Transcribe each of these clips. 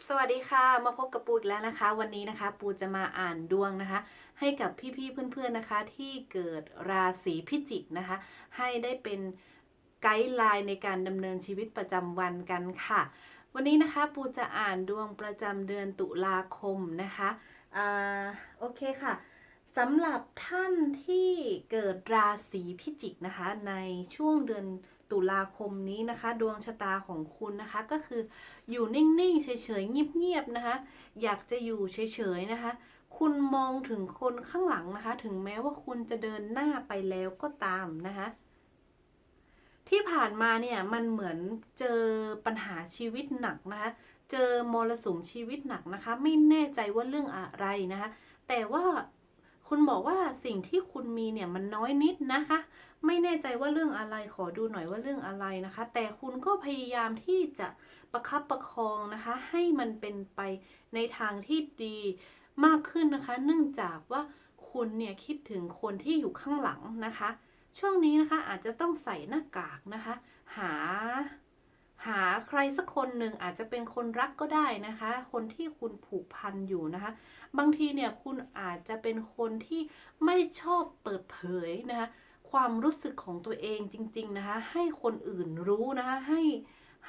สวัสดีค่ะ มาพบกับปูอีกแล้วนะคะ วันนี้นะคะ ปูจะมาอ่านดวงนะคะ ให้กับพี่ๆเพื่อนๆนะคะ ที่เกิดราศีพิจิกนะคะ ให้ได้เป็นไกด์ไลน์ในการดำเนินชีวิตประจำวันกันค่ะ วันนี้นะคะปูจะอ่านดวงประจำเดือนตุลาคมนะคะอ่าโอเคค่ะสำหรับท่านที่เกิดราศีพิจิกนะคะ ในช่วงเดือน ตุลาคมนี้นะคะ ดวงชะตาของคุณนะคะก็คืออยู่นิ่งๆ เฉยๆ เงียบๆ นะคะ อยากจะอยู่เฉยๆ นะคะ คุณมองถึงคนข้างหลังนะคะ ถึงแม้ว่าคุณจะเดินหน้าไปแล้วก็ตามนะคะ ที่ผ่านมาเนี่ยมันเหมือนเจอปัญหาชีวิตหนักนะคะ เจอมรสุมชีวิตหนักนะคะ ไม่แน่ใจว่าเรื่องอะไรนะคะ แต่ว่าคุณบอกว่าสิ่งที่คุณมีเนี่ยมันน้อยนิดนะคะ ไม่แน่ใจว่าเรื่องอะไรขอดูหน่อยว่าเรื่องอะไรนะคะ แต่คุณก็พยายามที่จะประคับประคองนะคะ ให้มันเป็นไปในทางที่ดีมากขึ้นนะคะ เนื่องจากว่าคุณเนี่ยคิดถึงคนที่อยู่ข้างหลังนะคะ ช่วงนี้นะคะอาจจะต้องใส่หน้ากากนะคะ หาหาใครสักคนหนึ่งอาจจะเป็นคนรักก็ได้นะคะ คนที่คุณผูกพันอยู่นะคะ บางทีเนี่ยคุณอาจจะเป็นคนที่ไม่ชอบเปิดเผยนะคะ ความรู้สึกของตัวเองจริง ๆ นะคะ ให้คนอื่นรู้นะคะ ให้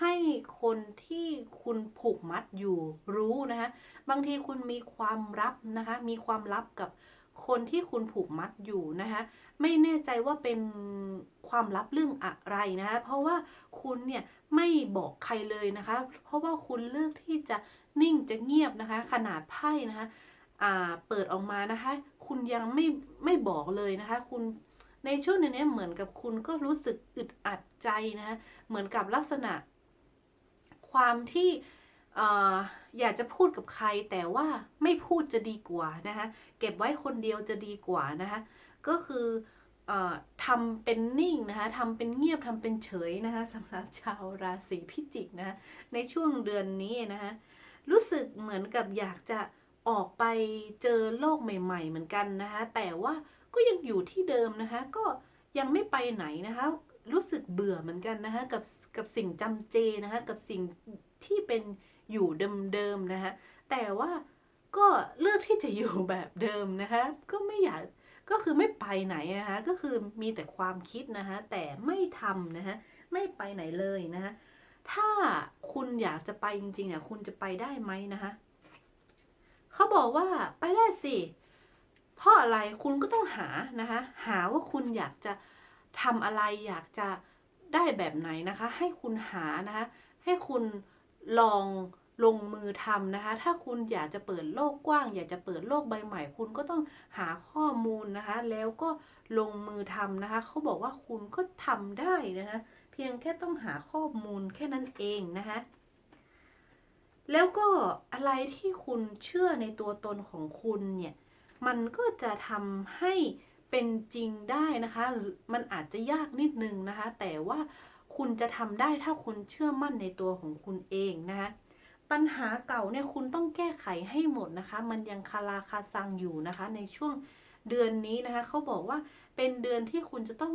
ให้คนที่คุณผูกมัดอยู่รู้นะคะ บางทีคุณมีความลับนะคะ มีความลับกับคนที่คุณผูกมัดอยู่นะคะ ไม่แน่ใจว่าเป็นความลับเรื่องอะไรนะคะ เพราะว่าคุณเนี่ยไม่บอกใครเลยนะคะ เพราะว่าคุณเลือกที่จะนิ่งจะเงียบนะคะ ขนาดไพ่นะคะเปิดออกมานะคะ คุณยังไม่ไม่บอกเลยนะคะ คุณ ในช่วงนี้เหมือนกับคุณก็รู้สึกอึดอัดใจนะ เหมือนกับลักษณะ ความที่ออยากจะพูดกับใครแต่ว่าไม่พูดจะดีกว่านะคะเก็บไว้คนเดียวจะดีกว่านะคะก็คืออทำเป็นนิ่งนะคะทำเป็นเงียบทำเป็นเฉยนะคะสำหรับชาวราศีพิจิกนะะในช่วงเดือนนี้นะคะรู้สึกเหมือนกับอยากจะออกไปเจอโลกใหม่ ๆ เหมือนกันนะคะแต่ว่า ก็ยังอยู่ที่เดิมนะคะ ก็ยังไม่ไปไหนนะคะ รู้สึกเบื่อเหมือนกันนะคะกับกับสิ่งจำเจนะคะ กับสิ่งที่เป็นอยู่เดิมๆนะคะ แต่ว่าก็เลือกที่จะอยู่แบบเดิมนะคะ ก็ไม่อยากก็คือไม่ไปไหนนะคะ ก็คือมีแต่ความคิดนะคะ แต่ไม่ทำนะคะ ไม่ไปไหนเลยนะคะ ถ้าคุณอยากจะไปจริงๆเนี่ยคุณจะไปได้ไหมนะคะเขาบอกว่าไปได้สิเพราะอะไรคุณก็ต้องหานะคะ หาว่าคุณอยากจะทำอะไรอยากจะได้แบบไหนนะคะ ให้คุณหานะคะ ให้คุณลองลงมือทำนะคะ ถ้าคุณอยากจะเปิดโลกกว้าง อยากจะเปิดโลกใบใหม่ คุณก็ต้องหาข้อมูลนะคะ แล้วก็ลงมือทำนะคะ เขาบอกว่าคุณก็ทำได้นะคะ เพียงแค่ต้องหาข้อมูลแค่นั้นเองนะคะ แล้วก็อะไรที่คุณเชื่อในตัวตนของคุณเนี่ย มันก็จะทำให้เป็นจริงได้นะคะ มันอาจจะยากนิดนึงนะคะ แต่ว่าคุณจะทำได้ถ้าคุณเชื่อมั่นในตัวของคุณเองนะคะปัญหาเก่าเนี่ยคุณต้องแก้ไขให้หมดนะคะ มันยังคาราคาซังอยู่นะคะ ในช่วงเดือนนี้นะคะเขาบอกว่าเป็นเดือนที่คุณจะต้อง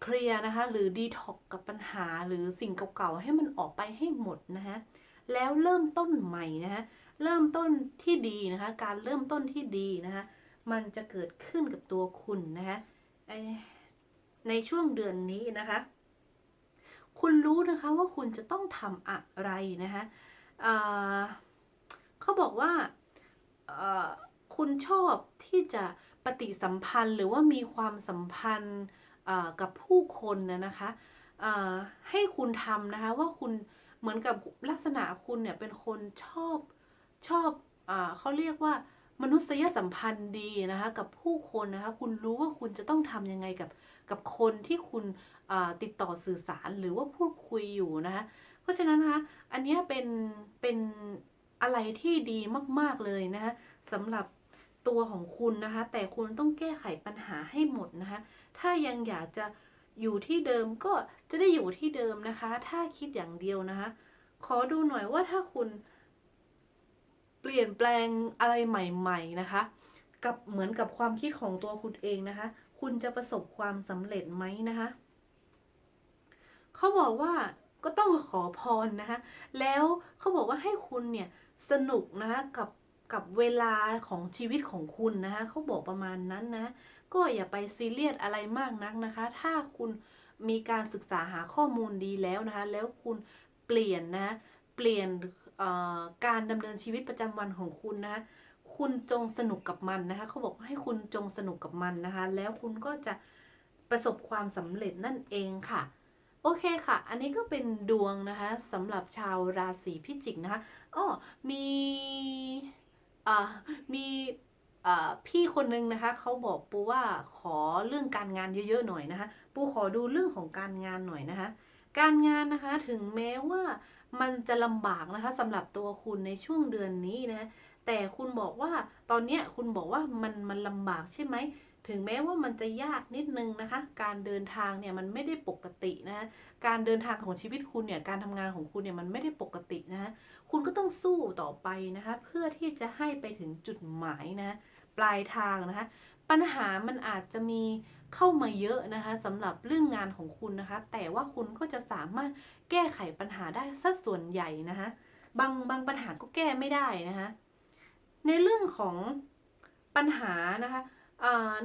เคลียร์นะคะ หรือดีท็อกกับปัญหาหรือสิ่งเก่าๆ ให้มันออกไปให้หมดนะคะแล้วเริ่มต้นใหม่นะคะ เริ่มต้นที่ดีนะคะ การเริ่มต้นที่ดีนะคะ มันจะเกิดขึ้นกับตัวคุณนะคะในช่วงเดือนนี้นะคะ คุณรู้นะคะว่าคุณจะต้องทำอะไรนะคะเเขาบอกว่าคุณชอบที่จะปฏิสัมพันธ์หรือว่ามีความสัมพันธ์กับผู้คนนะนะคะให้คุณทำนะคะว่าคุณเหมือนกับลักษณะคุณเนี่ยเป็นคนชอบ ชอบอเขาเรียกว่ามนุษยสัมพันธ์ดีนะคะกับผู้คนนะคะคุณรู้ว่าคุณจะต้องทำยังไงกับกับคนที่คุณติดต่อสื่อสารหรือว่าพูดคุยอยู่นะคะเพราะฉะนั้นนะคะอันนี้เป็นเป็นอะไรที่ดีมาก ๆเลยนะคะสำหรับตัวของคุณนะคะแต่คุณต้องแก้ไขปัญหาให้หมดนะคะถ้ายังอยากจะอยู่ที่เดิมก็จะได้อยู่ที่เดิมนะคะ ถ้าคิดอย่างเดียวนะคะ ขอดูหน่อยว่าถ้าคุณ เปลี่ยนแปลงอะไรใหม่ ๆ นะคะ กับเหมือนกับความคิดของตัวคุณเองนะคะ คุณจะประสบความสำเร็จไหมนะคะเขาบอกว่าก็ต้องขอพรนะคะ แล้วเขาบอกว่าให้คุณเนี่ยสนุกนะคะกับกับเวลาของชีวิตของคุณนะคะเขาบอกประมาณนั้นนะ ก็อย่าไปซีเรียสอะไรมากนักนะคะ ถ้าคุณมีการศึกษาหาข้อมูลดีแล้วนะคะ แล้วคุณเปลี่ยนนะ เปลี่ยน การดำเนินชีวิตประจำวันของคุณนะคะคุณจงสนุกกับมันนะคะเขาบอกให้คุณจงสนุกกับมันนะคะ แล้วคุณก็จะประสบความสำเร็จนั่นเองค่ะ โอเคค่ะ อันนี้ก็เป็นดวงนะคะสำหรับชาวราศีพิจิกนะคะอ้อมีอ่ามีพี่คนนึงนะคะเขาบอกปูว่าขอเรื่องการงานเยอะๆหน่อยนะคะ ปูขอดูเรื่องของการงานหน่อยนะคะ การงานนะคะถึงแม้ว่ามันจะลำบากนะคะสำหรับตัวคุณในช่วงเดือนนี้นะแต่คุณบอกว่าตอนนี้คุณบอกว่ามันมันลำบากใช่ไหมถึงแม้ว่ามันจะยากนิดนึงนะคะ การเดินทางเนี่ยมันไม่ได้ปกตินะคะการเดินทางของชีวิตคุณเนี่ยการทำงานของคุณเนี่ยมันไม่ได้ปกตินะคะคุณก็ต้องสู้ต่อไปนะคะ เพื่อที่จะให้ไปถึงจุดหมายนะปลายทางนะคะ ปัญหามันอาจจะมีเข้ามาเยอะนะคะสำหรับเรื่องงานของคุณนะคะ แต่ว่าคุณก็จะสามารถแก้ไขปัญหาได้สัดส่วนใหญ่นะคะบางบางปัญหาก็แก้ไม่ได้นะคะในเรื่องของปัญหานะคะ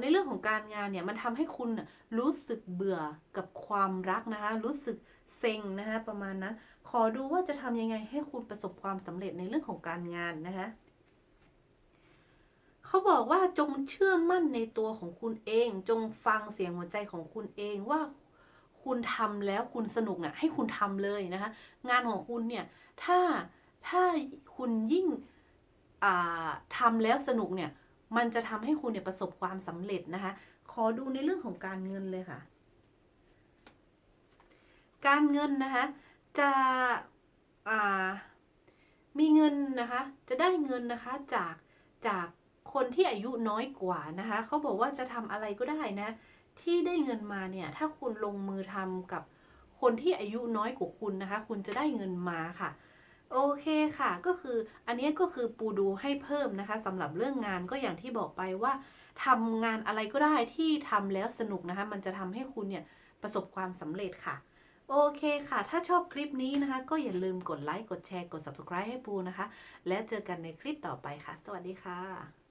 ในเรื่องของการงานเนี่ยมันทำให้คุณรู้สึกเบื่อกับความรักนะคะ รู้สึกเซ็งนะคะประมาณนั้น ขอดูว่าจะทำยังไงให้คุณประสบความสำเร็จในเรื่องของการงานนะคะ เขาบอกว่าจงเชื่อมั่นในตัวของคุณเอง จงฟังเสียงหัวใจของคุณเองว่าคุณทำแล้วคุณสนุกน่ะให้คุณทำเลยนะคะ งานของคุณเนี่ยถ้าถ้าคุณยิ่งอ่าทำแล้วสนุกเนี่ย มันจะทำให้คุณเนี่ยประสบความสำเร็จนะคะ ขอดูในเรื่องของการเงินเลยค่ะ การเงินนะคะจะมีเงินนะคะ จะได้เงินนะคะจากจาก คนที่อายุน้อยกว่านะคะเขาบอกว่าจะทำอะไรก็ได้นะ ที่ได้เงินมาเนี่ยถ้าคุณลงมือทำกับคนที่อายุน้อยกว่าคุณนะคะ คุณจะได้เงินมาค่ะ โอเคค่ะ ก็คืออันนี้ก็คือปูดูให้เพิ่มนะคะสำหรับเรื่องงานก็อย่างที่บอกไปว่าทำงานอะไรก็ได้ที่ทำแล้วสนุกนะคะ มันจะทำให้คุณเนี่ยประสบความสำเร็จค่ะ โอเคค่ะ ถ้าชอบคลิปนี้นะคะ ก็อย่าลืมกดไลค์ กดแชร์ กด subscribe ให้ปูนะคะ และเจอกันในคลิปต่อไปค่ะ สวัสดีค่ะ